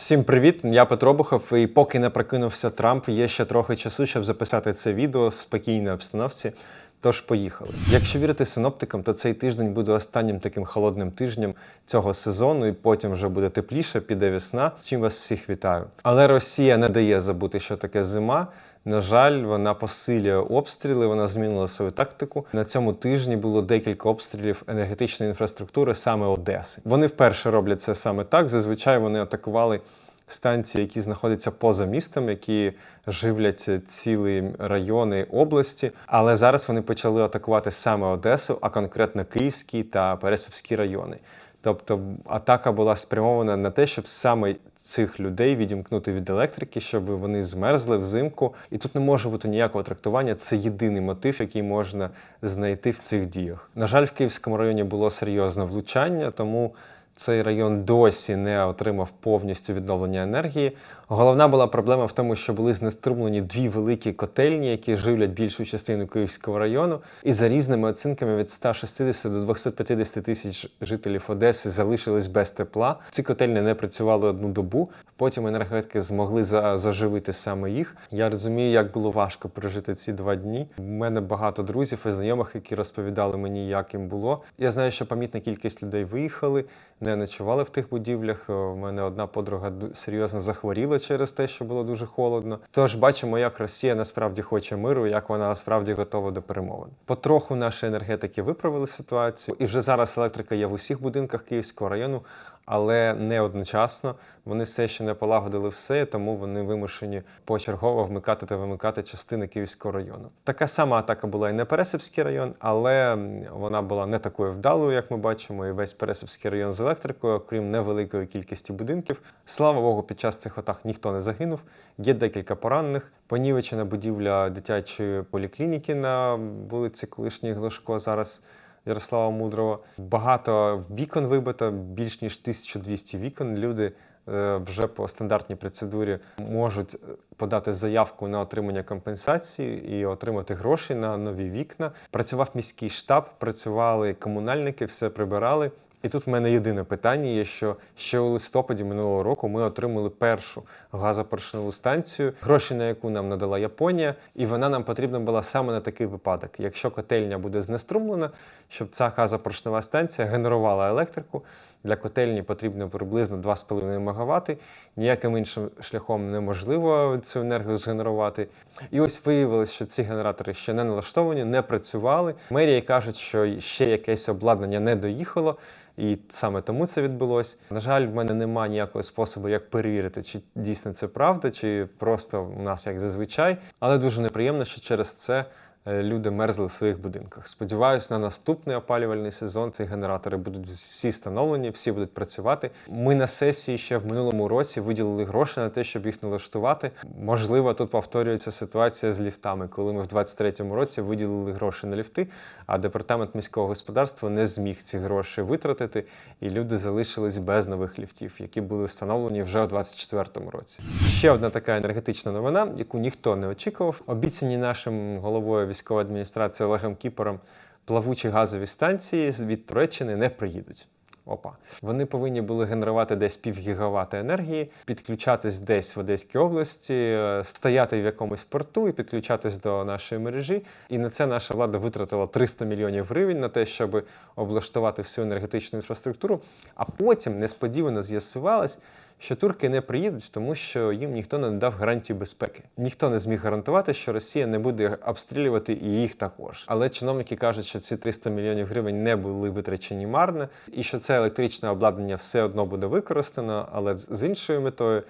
Всім привіт! Я Петро Бухов, і поки не прокинувся Трамп, є ще трохи часу, щоб записати це відео в спокійній обстановці. Тож поїхали. Якщо вірити синоптикам, то цей тиждень буде останнім таким холодним тижнем цього сезону, і потім вже буде тепліше, піде весна. З чим вас всіх вітаю. Але Росія не дає забути, що таке зима. На жаль, вона посилює обстріли, вона змінила свою тактику. На цьому тижні було декілька обстрілів енергетичної інфраструктури саме Одеси. Вони вперше роблять це саме так. Зазвичай вони атакували станції, які знаходяться поза містом, які живляться цілі райони області. Але зараз вони почали атакувати саме Одесу, а конкретно Київський та Пересипський райони. Тобто атака була спрямована на те, щоб саме цих людей відімкнути від електрики, щоб вони змерзли взимку. І тут не може бути ніякого трактування. Це єдиний мотив, який можна знайти в цих діях. На жаль, в Київському районі було серйозне влучання, тому цей район досі не отримав повністю відновлення енергії. Головна була проблема в тому, що були знеструмлені дві великі котельні, які живлять більшу частину Київського району. І за різними оцінками від 160 до 250 тисяч жителів Одеси залишились без тепла. Ці котельні не працювали одну добу. Потім енергетики змогли заживити саме їх. Я розумію, як було важко пережити ці два дні. У мене багато друзів і знайомих, які розповідали мені, як їм було. Я знаю, що помітна кількість людей виїхали, не ночували в тих будівлях. У мене одна подруга серйозно захворіла через те, що було дуже холодно. Тож бачимо, як Росія насправді хоче миру, як вона насправді готова до перемовин. Потроху наші енергетики виправили ситуацію, і вже зараз електрика є в усіх будинках Київського району. Але не одночасно вони все ще не полагодили все, тому вони вимушені почергово вмикати та вимикати частини Київського району. Така сама атака була і на Пересипський район, але вона була не такою вдалою, як ми бачимо, і весь Пересипський район з електрикою, окрім невеликої кількості будинків. Слава Богу, під час цих атак ніхто не загинув. Є декілька поранених. Понівечена будівля дитячої поліклініки на вулиці Колишній Глушко зараз. Ярослава Мудрого. Багато вікон вибито, більш ніж 1200 вікон. Люди е, вже по стандартній процедурі можуть е, подати заявку на отримання компенсації і отримати гроші на нові вікна. Працював міський штаб, працювали комунальники, все прибирали. І тут в мене єдине питання є, що ще у листопаді минулого року ми отримали першу газопоршневу станцію, гроші на яку нам надала Японія, і вона нам потрібна була саме на такий випадок. Якщо котельня буде знеструмлена, щоб ця газопоршнева станція генерувала електрику. Для котельні потрібно приблизно 2,5 МВт. Ніяким іншим шляхом неможливо цю енергію згенерувати. І ось виявилось, що ці генератори ще не налаштовані, не працювали. Мерії кажуть, що ще якесь обладнання не доїхало. І саме тому це відбулось. На жаль, в мене немає ніякого способу, як перевірити, чи дійсно це правда, чи просто у нас як зазвичай. Але дуже неприємно, що через це люди мерзли в своїх будинках. Сподіваюсь, на наступний опалювальний сезон ці генератори будуть всі встановлені, всі будуть працювати. Ми на сесії ще в минулому році виділили гроші на те, щоб їх налаштувати. Можливо, тут повторюється ситуація з ліфтами, коли ми в 2023 році виділили гроші на ліфти, а департамент міського господарства не зміг ці гроші витратити, і люди залишились без нових ліфтів, які були встановлені вже у 2024 році. Ще одна така енергетична новина, яку ніхто не очікував. Обіцяні нашим головою військової адміністрації Олегом Кіпором плавучі газові станції від Туреччини не приїдуть. Опа, вони повинні були генерувати десь пів гігавата енергії, підключатись десь в Одеській області, е, стояти в якомусь порту і підключатись до нашої мережі. І на це наша влада витратила 300 мільйонів гривень на те, щоб облаштувати всю енергетичну інфраструктуру. А потім несподівано з'ясувалось, що турки не приїдуть, тому що їм ніхто не надав гарантії безпеки. Ніхто не зміг гарантувати, що Росія не буде обстрілювати і їх також. Але чиновники кажуть, що ці 300 мільйонів гривень не були витрачені марно, і що це електричне обладнання все одно буде використано, але з іншою метою.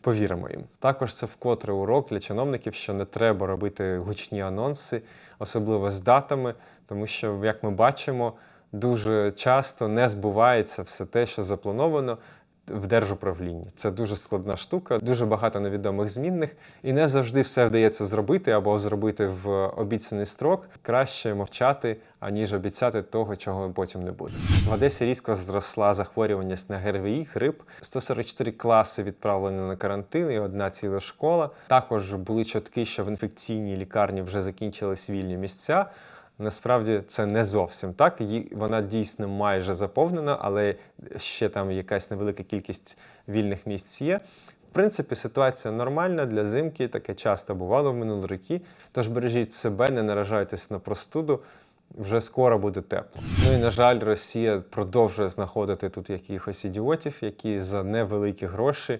Повіримо їм. Також це вкотре урок для чиновників, що не треба робити гучні анонси, особливо з датами, тому що, як ми бачимо, дуже часто не збувається все те, що заплановано в держуправлінні. Це дуже складна штука, дуже багато невідомих змінних, і не завжди все вдається зробити або зробити в обіцяний строк. Краще мовчати, аніж обіцяти того, чого потім не буде. В Одесі різко зросла захворюваність на ГРВІ, грип. 144 класи відправлені на карантин і одна ціла школа. Також були чутки, що в інфекційній лікарні вже закінчились вільні місця. Насправді це не зовсім так. Вона дійсно майже заповнена, але ще там якась невелика кількість вільних місць є. В принципі, ситуація нормальна для зимки, таке часто бувало в минулі роки. Тож бережіть себе, не наражайтесь на простуду. Вже скоро буде тепло. Ну і на жаль, Росія продовжує знаходити тут якихось ідіотів, які за невеликі гроші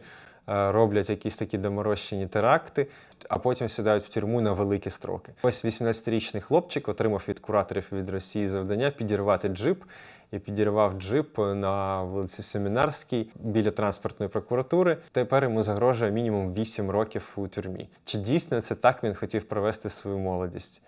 роблять якісь такі доморощені теракти, а потім сідають в тюрму на великі строки. Ось 18-річний хлопчик отримав від кураторів від Росії завдання підірвати джип. І підірвав джип на вулиці Семінарській біля транспортної прокуратури. Тепер йому загрожує мінімум 8 років у тюрмі. Чи дійсно це так він хотів провести свою молодість?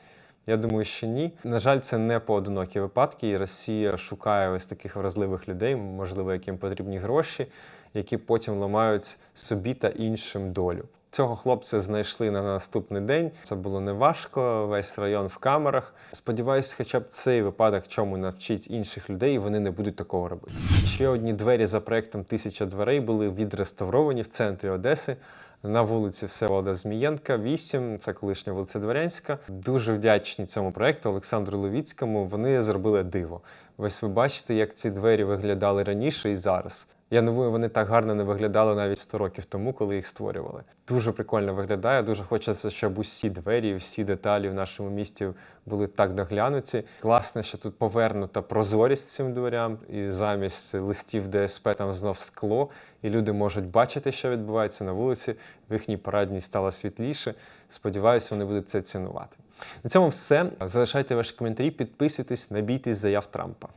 Я думаю, що ні. На жаль, це не поодинокі випадки, і Росія шукає ось таких вразливих людей, можливо, яким потрібні гроші, які потім ламають собі та іншим долю. Цього хлопця знайшли на наступний день. Це було неважко, весь район в камерах. Сподіваюсь, хоча б цей випадок чому навчить інших людей, і вони не будуть такого робити. Ще одні двері за проектом Тисяча дверей були відреставровані в центрі Одеси на вулиці Всеволода Змієнка, 8, це колишня вулиця Дворянська. Дуже вдячні цьому проекту Олександру Левіцькому. Вони зробили диво. Ось ви бачите, як ці двері виглядали раніше і зараз. Я думаю, вони так гарно не виглядали навіть 100 років тому, коли їх створювали. Дуже прикольно виглядає. Дуже хочеться, щоб усі двері, всі деталі в нашому місті були так доглянуті. Класно, що тут повернута прозорість цим дверям, і замість листів ДСП там знов скло, і люди можуть бачити, що відбувається на вулиці. В їхній парадній стало світліше. Сподіваюсь, вони будуть це цінувати. На цьому все. Залишайте ваші коментарі, підписуйтесь, не бійтесь заяв Трампа.